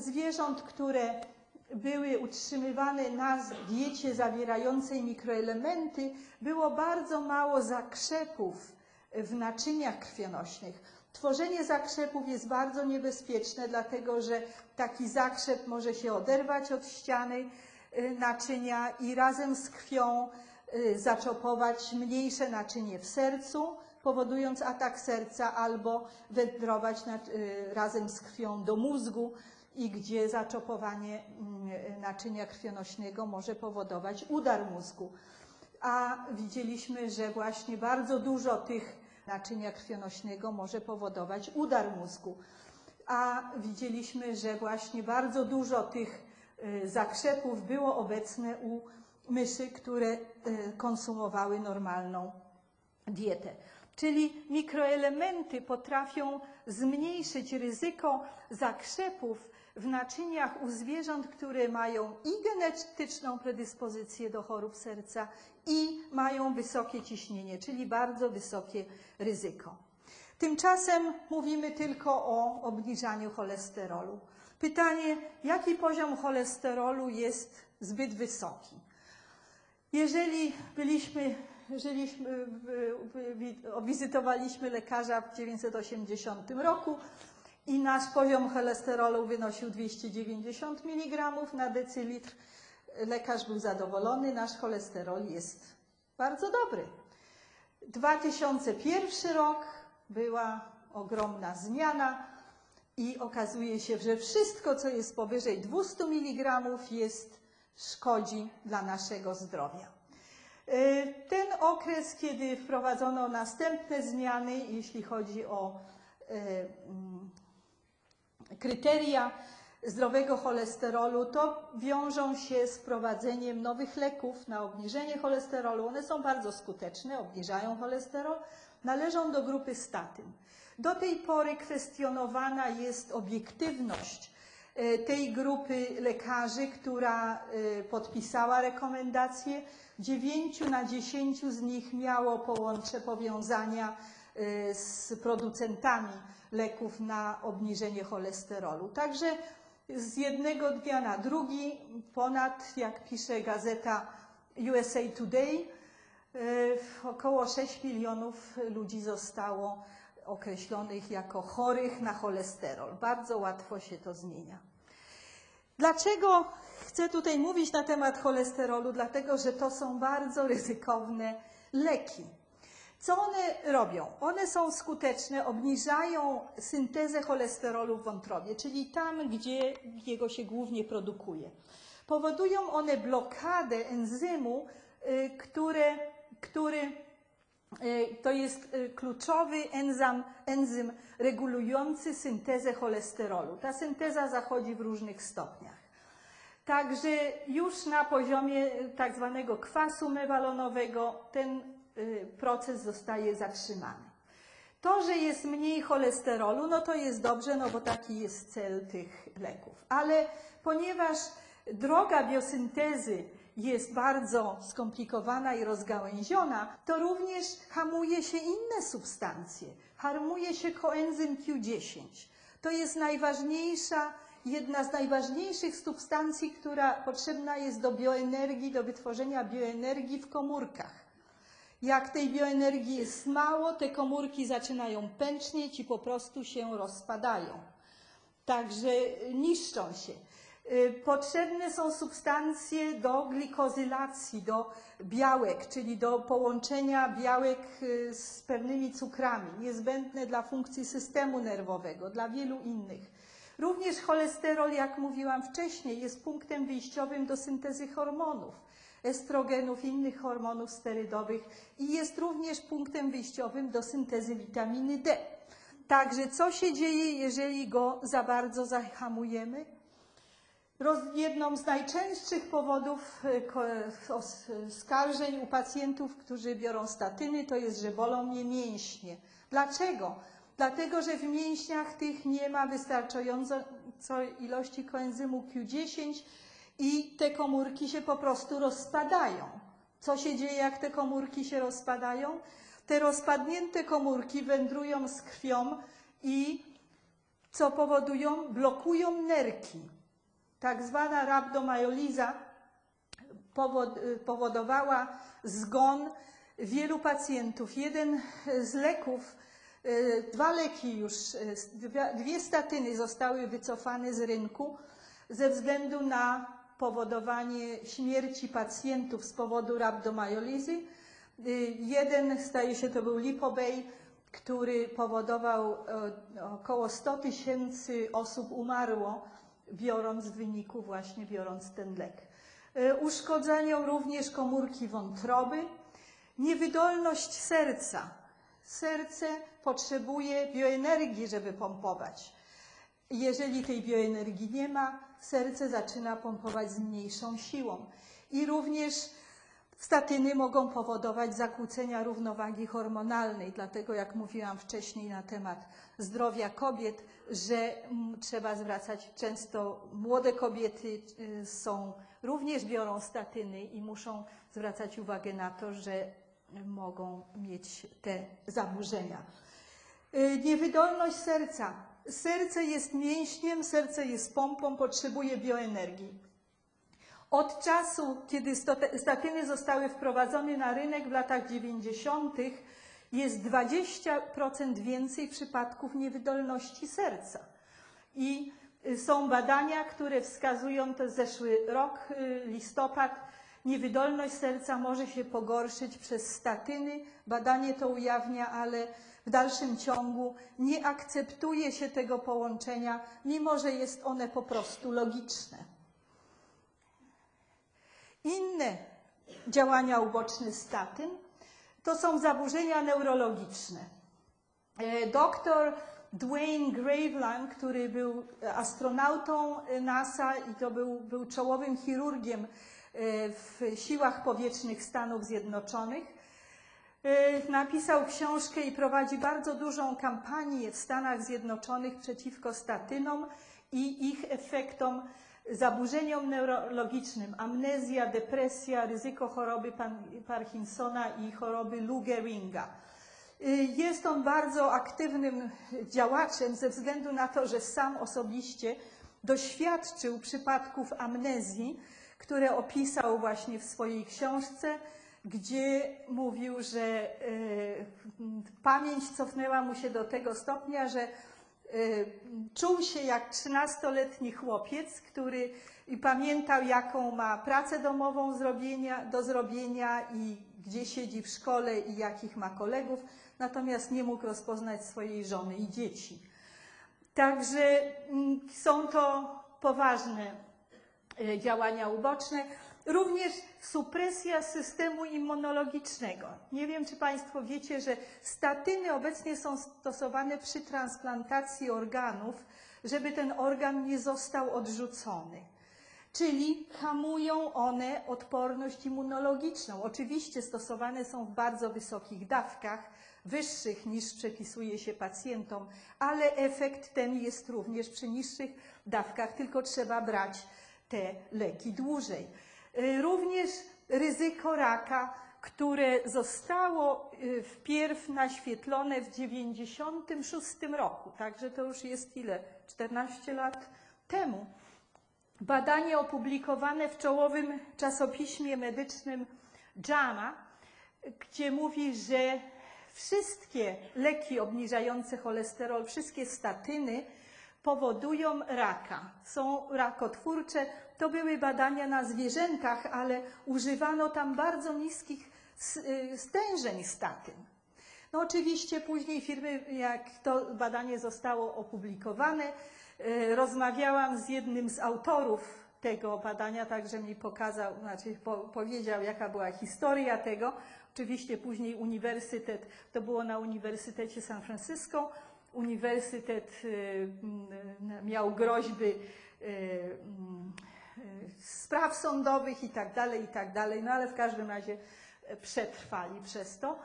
zwierząt, które były utrzymywane na diecie zawierającej mikroelementy, było bardzo mało zakrzepów w naczyniach krwionośnych. Tworzenie zakrzepów jest bardzo niebezpieczne, dlatego że taki zakrzep może się oderwać od ściany y, naczynia i razem z krwią y, zaczopować mniejsze naczynie w sercu, powodując atak serca, albo wędrować y, razem z krwią do mózgu, i gdzie zaczopowanie mm, naczynia krwionośnego może powodować udar mózgu. A widzieliśmy, że właśnie bardzo dużo tych naczynia krwionośnego może powodować udar mózgu. A widzieliśmy, że właśnie bardzo dużo tych y, zakrzepów było obecne u myszy, które y, konsumowały normalną dietę. Czyli mikroelementy potrafią zmniejszyć ryzyko zakrzepów w naczyniach u zwierząt, które mają i genetyczną predyspozycję do chorób serca, i mają wysokie ciśnienie, czyli bardzo wysokie ryzyko. Tymczasem mówimy tylko o obniżaniu cholesterolu. Pytanie, jaki poziom cholesterolu jest zbyt wysoki? Jeżeli byliśmy, żyliśmy, wizytowaliśmy lekarza w 1980 roku, i nasz poziom cholesterolu wynosił 290 mg na decylitr. Lekarz był zadowolony, nasz cholesterol jest bardzo dobry. 2001 rok była ogromna zmiana i okazuje się, że wszystko, co jest powyżej 200 mg, jest szkodzi dla naszego zdrowia. Y, ten okres, kiedy wprowadzono następne zmiany, jeśli chodzi o y, mm, kryteria zdrowego cholesterolu, to wiążą się z prowadzeniem nowych leków na obniżenie cholesterolu. One są bardzo skuteczne, obniżają cholesterol, należą do grupy statyn. Do tej pory kwestionowana jest obiektywność tej grupy lekarzy, która e, podpisała rekomendacje. Dziewięciu na dziesięciu z nich miało połącze powiązania e, z producentami leków na obniżenie cholesterolu. Także z jednego dnia na drugi ponad, jak pisze gazeta USA Today, e, około 6 milionów ludzi zostało określonych jako chorych na cholesterol. Bardzo łatwo się to zmienia. Dlaczego chcę tutaj mówić na temat cholesterolu? Dlatego, że to są bardzo ryzykowne leki. Co one robią? One są skuteczne, obniżają syntezę cholesterolu w wątrobie, czyli tam, gdzie jego się głównie produkuje. Powodują one blokadę enzymu, y, które, który to jest y, kluczowy enzym, enzym regulujący syntezę cholesterolu. Ta synteza zachodzi w różnych stopniach. Także już na poziomie tak zwanego kwasu mewalonowego ten proces zostaje zatrzymany. To, że jest mniej cholesterolu, no to jest dobrze, no bo taki jest cel tych leków. Ale ponieważ droga biosyntezy jest bardzo skomplikowana i rozgałęziona, to również hamuje się inne substancje. Hamuje się koenzym Q10. To jest najważniejsza, jedna z najważniejszych substancji, która potrzebna jest do bioenergii, do wytworzenia bioenergii w komórkach. Jak tej bioenergii jest mało, te komórki zaczynają pęcznieć i po prostu się rozpadają. Także niszczą się. Y, potrzebne są substancje do glikozylacji, do białek, czyli do połączenia białek y, z pewnymi cukrami, niezbędne dla funkcji systemu nerwowego, dla wielu innych. Również cholesterol, jak mówiłam wcześniej, jest punktem wyjściowym do syntezy hormonów estrogenów, innych hormonów sterydowych i jest również punktem wyjściowym do syntezy witaminy D. Także co się dzieje, jeżeli go za bardzo zahamujemy? Jedną z najczęstszych powodów e, skarżeń u pacjentów, którzy biorą statyny, to jest, że bolą mnie mięśnie. Dlaczego? Dlatego, że w mięśniach tych nie ma wystarczającej ilości koenzymu Q10, i te komórki się po prostu rozpadają. Co się dzieje, jak te komórki się rozpadają? Te rozpadnięte komórki wędrują z krwią i co powodują, blokują nerki. Tak zwana rabdomajoliza powod, powodowała zgon wielu pacjentów. Jeden z leków, e, dwa leki już, e, dwie statyny zostały wycofane z rynku ze względu na powodowanie śmierci pacjentów z powodu rabdomajolizy. E, jeden, staje się, to był Lipobej, który powodował około 100 tysięcy osób umarło, biorąc w wyniku właśnie, biorąc ten lek. Uszkodzeniom również komórki wątroby, Niewydolność serca. Serce potrzebuje bioenergii, żeby pompować. Jeżeli tej bioenergii nie ma, serce zaczyna pompować z mniejszą siłą. I również statyny mogą powodować zakłócenia równowagi hormonalnej. Dlatego, jak mówiłam wcześniej na temat zdrowia kobiet, że trzeba zwracać często młode kobiety y, są również biorą statyny i muszą zwracać uwagę na to, że mogą mieć te zaburzenia. Y, niewydolność serca. Serce jest mięśniem, serce jest pompą, potrzebuje bioenergii. Od czasu, kiedy statyny zostały wprowadzone na rynek w latach 90., jest 20% więcej przypadków niewydolności serca. I y, są badania, które wskazują, to zeszły rok, y, listopad, Niewydolność serca może się pogorszyć przez statyny, badanie to ujawnia, ale w dalszym ciągu nie akceptuje się tego połączenia, mimo że jest one po prostu logiczne. Inne działania uboczne statyn to są zaburzenia neurologiczne. E, doktor Dwayne Graveland, który był astronautą NASA i to był, był czołowym chirurgiem E, w siłach powietrznych Stanów Zjednoczonych. E, napisał książkę i prowadzi bardzo dużą kampanię w Stanach Zjednoczonych przeciwko statynom i ich efektom, zaburzeniom neurologicznym, amnezja, depresja, ryzyko choroby Parkinsona i choroby Lou. E, jest on bardzo aktywnym działaczem ze względu na to, że sam osobiście doświadczył przypadków amnezji, które opisał właśnie w swojej książce, gdzie mówił, że e, pamięć cofnęła mu się do tego stopnia, że czuł się jak trzynastoletni chłopiec, który i pamiętał, jaką ma pracę domową zrobienia, do zrobienia i gdzie siedzi w szkole i jakich ma kolegów, natomiast nie mógł rozpoznać swojej żony i dzieci. Także mm, są to poważne E, działania uboczne, również supresja systemu immunologicznego. Nie wiem, czy Państwo wiecie, że statyny obecnie są stosowane przy transplantacji organów, żeby ten organ nie został odrzucony. Czyli hamują one odporność immunologiczną. Oczywiście stosowane są w bardzo wysokich dawkach, wyższych niż przepisuje się pacjentom, ale efekt ten jest również przy niższych dawkach, tylko trzeba brać te leki dłużej. Y, również ryzyko raka, które zostało y, wpierw naświetlone w 1996 roku, także to już jest ile? 14 lat temu. Badanie opublikowane w czołowym czasopiśmie medycznym JAMA, gdzie mówi, że wszystkie leki obniżające cholesterol, wszystkie statyny powodują raka. Są rakotwórcze. To były badania na zwierzętach, ale używano tam bardzo niskich y, stężeń statyn. No oczywiście później firmy, jak to badanie zostało opublikowane, y, rozmawiałam z jednym z autorów tego badania, także mi pokazał, znaczy po, powiedział, jaka była historia tego. Oczywiście później uniwersytet, to było na Uniwersytecie San Francisco, uniwersytet y, miał groźby y, mm, spraw sądowych i tak dalej, i tak dalej, no ale w każdym razie przetrwali przez to.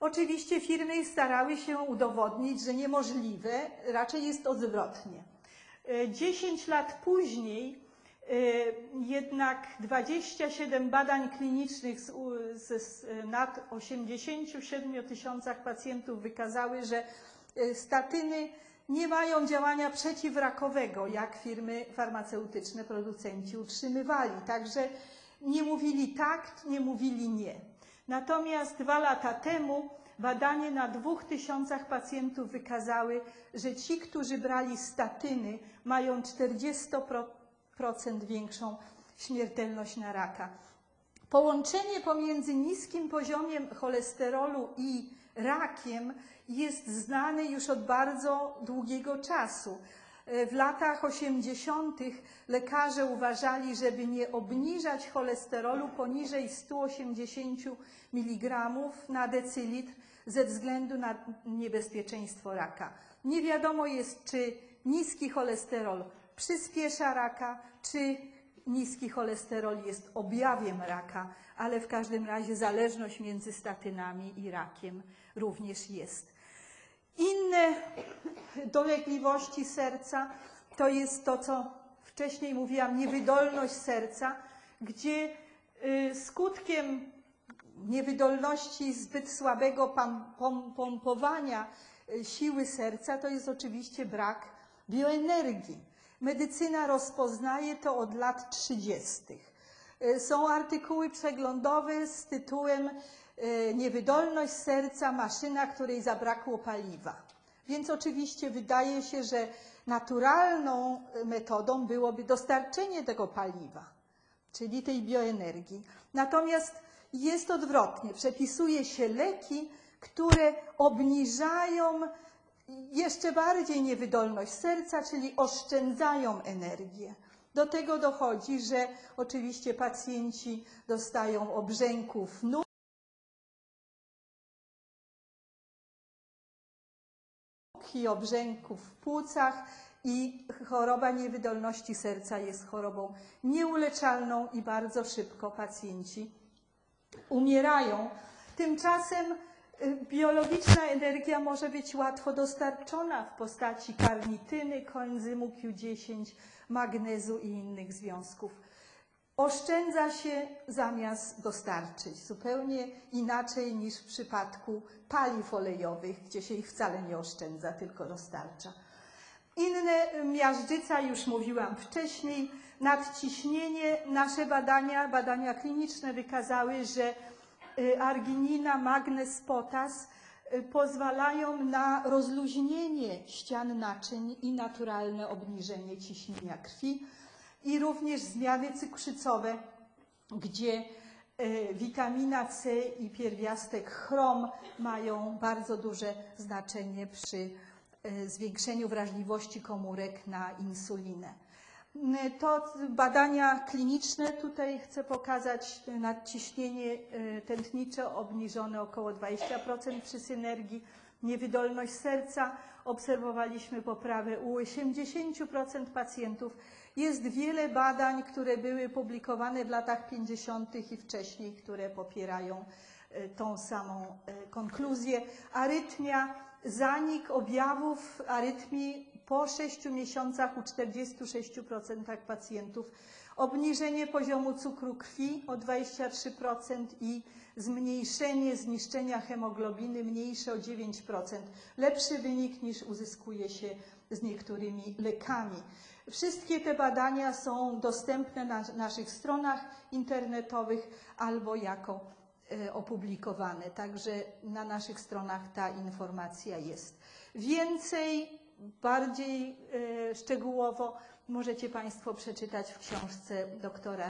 Oczywiście firmy starały się udowodnić, że niemożliwe, raczej jest odwrotnie. 10 e, lat później jednak 27 badań klinicznych z, z, nad 87 tysiącach pacjentów wykazały, że Y, statyny nie mają działania przeciwrakowego, jak firmy farmaceutyczne, producenci utrzymywali. Także nie mówili tak, nie mówili nie. Natomiast dwa lata temu badanie na dwóch tysiącach pacjentów wykazały, że ci, którzy brali statyny, mają 40% większą śmiertelność na raka. Połączenie pomiędzy niskim poziomem cholesterolu i rakiem jest znane już od bardzo długiego czasu. W latach 80. lekarze uważali, żeby nie obniżać cholesterolu poniżej 180 mg na decylitr ze względu na niebezpieczeństwo raka. Nie wiadomo jest, czy niski cholesterol przyspiesza raka, czy niski cholesterol jest objawiem raka, ale w każdym razie zależność między statynami i rakiem również jest. Inne dolegliwości serca to jest to, co wcześniej mówiłam, niewydolność serca, gdzie y, skutkiem niewydolności zbyt słabego pompowania y, siły serca to jest oczywiście brak bioenergii. Medycyna rozpoznaje to od lat 30. Y, Są artykuły przeglądowe z tytułem y, Niewydolność serca, maszyna, której zabrakło paliwa. Więc oczywiście wydaje się, że naturalną y, metodą byłoby dostarczenie tego paliwa, czyli tej bioenergii. Natomiast jest odwrotnie. Przepisuje się leki, które obniżają jeszcze bardziej niewydolność serca, czyli oszczędzają energię. Do tego dochodzi, że oczywiście pacjenci dostają obrzęków nóg i obrzęków w płucach i choroba niewydolności serca jest chorobą nieuleczalną i bardzo szybko pacjenci umierają. Tymczasem biologiczna energia może być łatwo dostarczona w postaci karnityny, koenzymu Q10, magnezu i innych związków. Oszczędza się zamiast dostarczyć, zupełnie inaczej niż w przypadku paliw olejowych, gdzie się ich wcale nie oszczędza, tylko dostarcza. Inne, miażdżyca, już mówiłam wcześniej, nadciśnienie. Nasze badania, badania kliniczne wykazały, że y, arginina, magnez, potas y, pozwalają na rozluźnienie ścian naczyń i naturalne obniżenie ciśnienia krwi i również zmiany cukrzycowe, gdzie y, witamina C i pierwiastek chrom mają bardzo duże znaczenie przy y, zwiększeniu wrażliwości komórek na insulinę. Y, To badania kliniczne, tutaj chcę pokazać nadciśnienie y, tętnicze obniżone około 20% przy synergii, niewydolność serca, obserwowaliśmy poprawę u 80% pacjentów. Jest wiele badań, które były publikowane w latach 50. i wcześniej, które popierają y, tą samą y, konkluzję. Arytmia, zanik objawów arytmii po 6 miesiącach u 46% pacjentów, obniżenie poziomu cukru krwi o 23% i zmniejszenie zniszczenia hemoglobiny mniejsze o 9%. Lepszy wynik niż uzyskuje się z niektórymi lekami. Wszystkie te badania są dostępne na naszych stronach internetowych albo jako e, opublikowane. Także na naszych stronach ta informacja jest. Więcej, bardziej e, szczegółowo możecie Państwo przeczytać w książce doktora